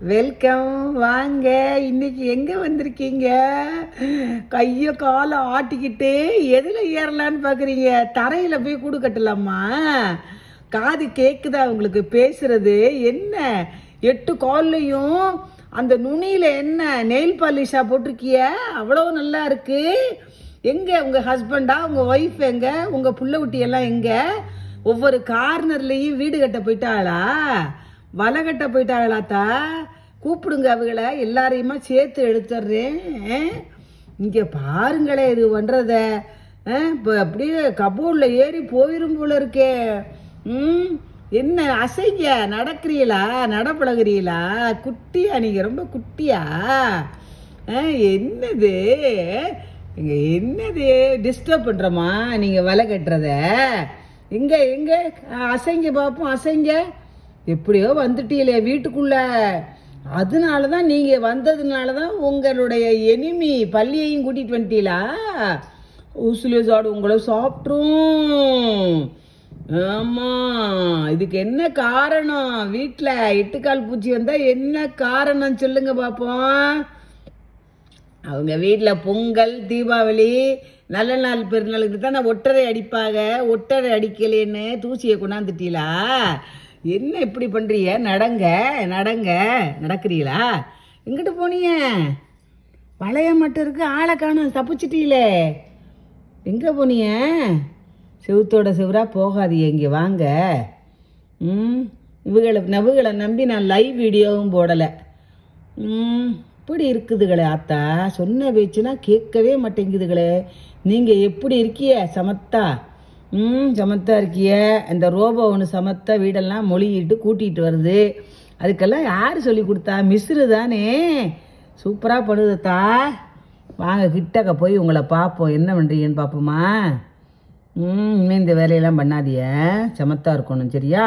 Welcome வாங்க. இன்னைக்கு எங்கே வந்திருக்கீங்க? கையை காலை ஆட்டிக்கிட்டு எதில் ஏறலான்னு பார்க்குறீங்க தரையில் போய் கூடு கட்டலாமா? காது கேக்குதா உங்களுக்கு? பேசுறது என்ன? எட்டு கால்லையும் அந்த நுனியில் என்ன நெயில் பாலிஷாக போட்டிருக்கிய? அவ்வளோ நல்லா இருக்குது எங்கே உங்கள் ஹஸ்பண்டா உங்கள் ஒய்ஃப் எங்கே? உங்கள் புள்ள குட்டி எல்லாம் ஒவ்வொரு கார்னர்லேயும் வீடு கட்ட போயிட்டாளா? வலை கட்ட போயிட்டாங்களாத்தா கூப்பிடுங்க அவங்கள எல்லாரையுமா சேர்த்து எடுத்துடுறேன். இங்கே பாருங்களே இது பண்ணுறத இப்போ அப்படியே கபோர்டில் ஏறி போயிரும் போல இருக்கே. ம்? என்ன அசைங்க? நடக்கிறீங்களா நடப்பழகிறீங்களா குட்டியா நீங்கள் ரொம்ப குட்டியா? ஆ, என்னது? இங்கே என்னது? டிஸ்டர்ப் பண்ணுறோமா நீங்கள் வலை கட்டுறத? எங்கே எங்கே அசைங்க பார்ப்போம் அசைங்க. எப்படியோ வந்துட்டீங்களே வீட்டுக்குள்ள. அதனால தான் நீங்கள் வந்ததுனால தான் உங்களுடைய எனிமி பள்ளியையும் கூட்டிகிட்டு வந்துட்டீங்களா? ஊசுலேசாடு உங்களை சாப்பிட்ரும் ஆமாம் இதுக்கு என்ன காரணம்? வீட்டில் எட்டுக்கால் பூச்சி வந்தால் என்ன காரணம் சொல்லுங்க பார்ப்போம் அவங்க வீட்டில் பொங்கல் தீபாவளி நல்ல நாள் பெருநாளுக்கு தானே ஒட்டரை அடிப்பாங்க. ஒட்டரை அடிக்கலேன்னு தூசியை கொண்டாந்துட்டீங்களா? என்ன இப்படி பண்ணுறீங்க நடங்க நடங்க. நடக்கிறீங்களா? எங்கிட்டு போனீங்க? பழைய மட்டும் இருக்கு ஆளை காணும் தப்பிச்சிட்டீங்களே. எங்கே போனீங்க? செவுத்தோட செவராக போகாதீங்க இங்கே வாங்க. ம் இவகளை நவுகளை நம்பி நான் லைவ் வீடியோவும் போடலை. ம் இப்படி இருக்குதுகளே ஆத்தா. சொன்ன பேச்சுனா கேட்கவே மாட்டேங்குதுகளே. நீங்கள் எப்படி இருக்கிய சமத்தா? ம் சமத்தா இருக்கிய. இந்த ரோபோ ஒன்று சமத்த வீடெல்லாம் மொழிகிட்டு கூட்டிகிட்டு வருது. அதுக்கெல்லாம் யார் சொல்லி கொடுத்தா? மிஸ்ரு தானே. சூப்பராக பண்ணுதுத்தா வாங்க கிட்டக்க போய் உங்களை பார்ப்போம். என்ன பண்ணுறீங்கன்னு பார்ப்போமா? ம் இந்த வேலையெல்லாம் பண்ணாதிய சமத்தா இருக்கணும் சரியா?